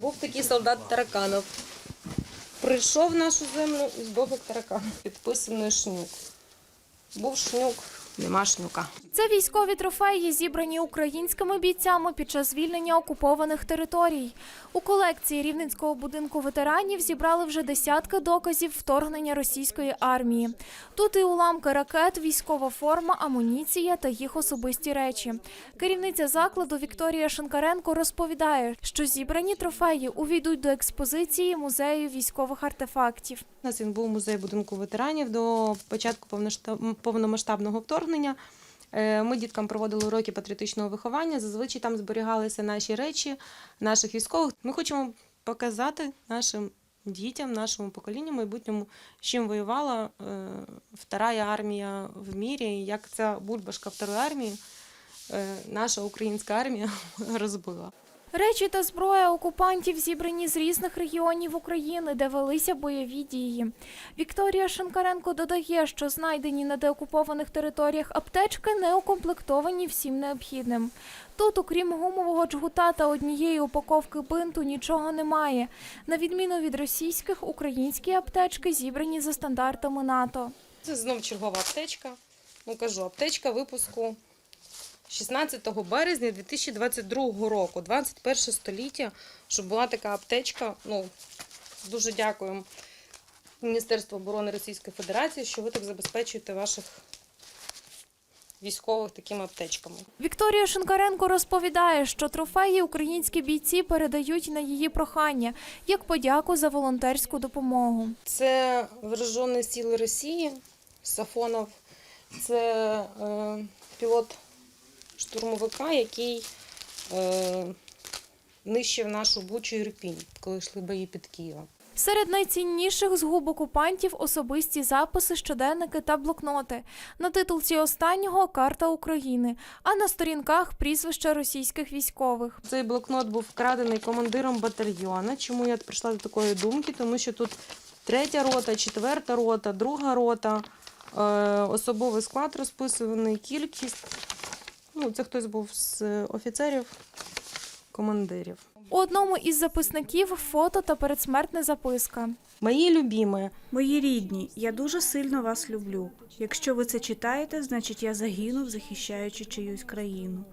Був такий солдат Тараканов. Прийшов в нашу землю і здох тараканов. таракан. Підписаний шнюк. Був шнюк, нема шнюка. Це військові трофеї, зібрані українськими бійцями під час звільнення окупованих територій. У колекції Рівненського будинку ветеранів зібрали вже десятки доказів вторгнення російської армії. Тут і уламки ракет, військова форма, амуніція та їх особисті речі. Керівниця закладу Вікторія Шинкаренко розповідає, що зібрані трофеї увійдуть до експозиції музею військових артефактів. У нас він був музей будинку ветеранів до початку повномасштабного вторгнення. Е, Ми діткам проводили уроки патріотичного виховання. Зазвичай там зберігалися наші речі, наших військових. Ми хочемо показати нашим дітям, нашому поколінню майбутньому, з чим воювала е, вторая армія в мірі, як ця бульбашка второї армії, е, наша українська армія розбила. Речі та зброя окупантів зібрані з різних регіонів України, де велися бойові дії. Вікторія Шинкаренко додає, що знайдені на деокупованих територіях аптечки не укомплектовані всім необхідним. Тут, окрім гумового джгута та однієї упаковки бинту, нічого немає. На відміну від російських, українські аптечки зібрані за стандартами НАТО. Це знов чергова аптечка. Ну кажу, аптечка випуску 16 березня 2022 року, 21 століття, щоб була така аптечка. Ну, дуже дякуємо Міністерству оборони Російської Федерації, що ви так забезпечуєте ваших військових такими аптечками. Вікторія Шинкаренко розповідає, що трофеї українські бійці передають на її прохання як подяку за волонтерську допомогу. Це Вооружені сили Росії, Сафонов. Це е, пілот штурмовика, який е, нищив нашу Бучу Ірпінь, коли йшли бої під Києвом. Серед найцінніших згуб окупантів особисті записи, щоденники та блокноти. На титулці останнього карта України, а на сторінках прізвища російських військових. Цей блокнот був вкрадений командиром батальйону. Чому я прийшла до такої думки? Тому що тут третя рота, четверта рота, друга рота, е, особовий склад розписаний, кількість. Ну, це хтось був з офіцерів, командирів. У одному із записників фото та передсмертна записка. Мої любімі, Мої рідні, я дуже сильно вас люблю. Якщо ви це читаєте, значить я загинув, захищаючи чиюсь країну.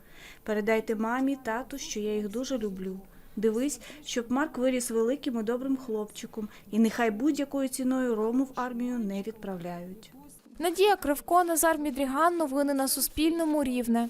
Передайте мамі, тату, що я їх дуже люблю. Дивись, щоб Марк виріс великим і добрим хлопчиком, і нехай будь-якою ціною рому в армію не відправляють. Надія Кривко, Назар Мідріган. Новини на Суспільному. Рівне.